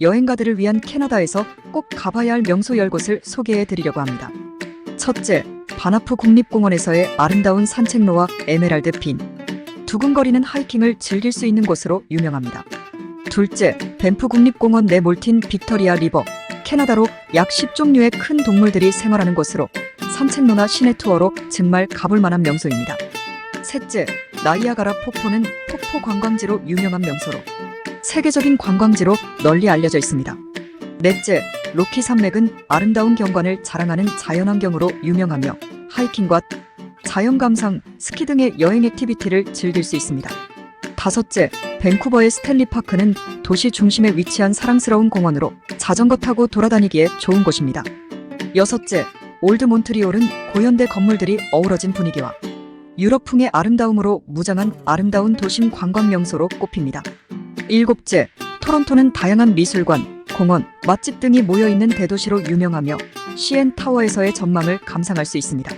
여행가들을 위한 캐나다에서 꼭 가봐야 할 명소 10곳을 소개해 드리려고 합니다. 첫째, 바나프 국립공원에서의 아름다운 산책로와 에메랄드 빈. 두근거리는 하이킹을 즐길 수 있는 곳으로 유명합니다. 둘째, 밴프 국립공원 내 몰틴 빅토리아 리버. 캐나다로 약 10종류의 큰 동물들이 생활하는 곳으로 산책로나 시내 투어로 정말 가볼 만한 명소입니다. 셋째, 나이아가라 폭포는 폭포 관광지로 유명한 명소로 세계적인 관광지로 널리 알려져 있습니다. 넷째, 로키 산맥은 아름다운 경관을 자랑하는 자연환경으로 유명하며 하이킹과 자연 감상, 스키 등의 여행 액티비티를 즐길 수 있습니다. 다섯째, 밴쿠버의 스탠리 파크는 도시 중심에 위치한 사랑스러운 공원으로 자전거 타고 돌아다니기에 좋은 곳입니다. 여섯째, 올드 몬트리올은 고현대 건물들이 어우러진 분위기와 유럽풍의 아름다움으로 무장한 아름다운 도심 관광 명소로 꼽힙니다. 일곱째, 토론토는 다양한 미술관, 공원, 맛집 등이 모여 있는 대도시로 유명하며 CN 타워에서의 전망을 감상할 수 있습니다.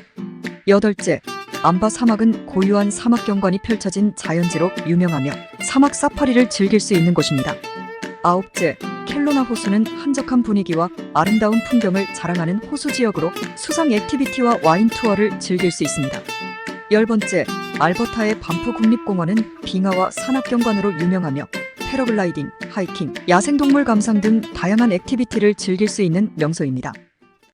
여덟째, 암바 사막은 고유한 사막 경관이 펼쳐진 자연지로 유명하며 사막 사파리를 즐길 수 있는 곳입니다. 아홉째, 켈로나 호수는 한적한 분위기와 아름다운 풍경을 자랑하는 호수 지역으로 수상 액티비티와 와인 투어를 즐길 수 있습니다. 열 번째, 알버타의 반프 국립공원은 빙하와 산악 경관으로 유명하며 패러글라이딩, 하이킹, 야생동물 감상 등 다양한 액티비티를 즐길 수 있는 명소입니다.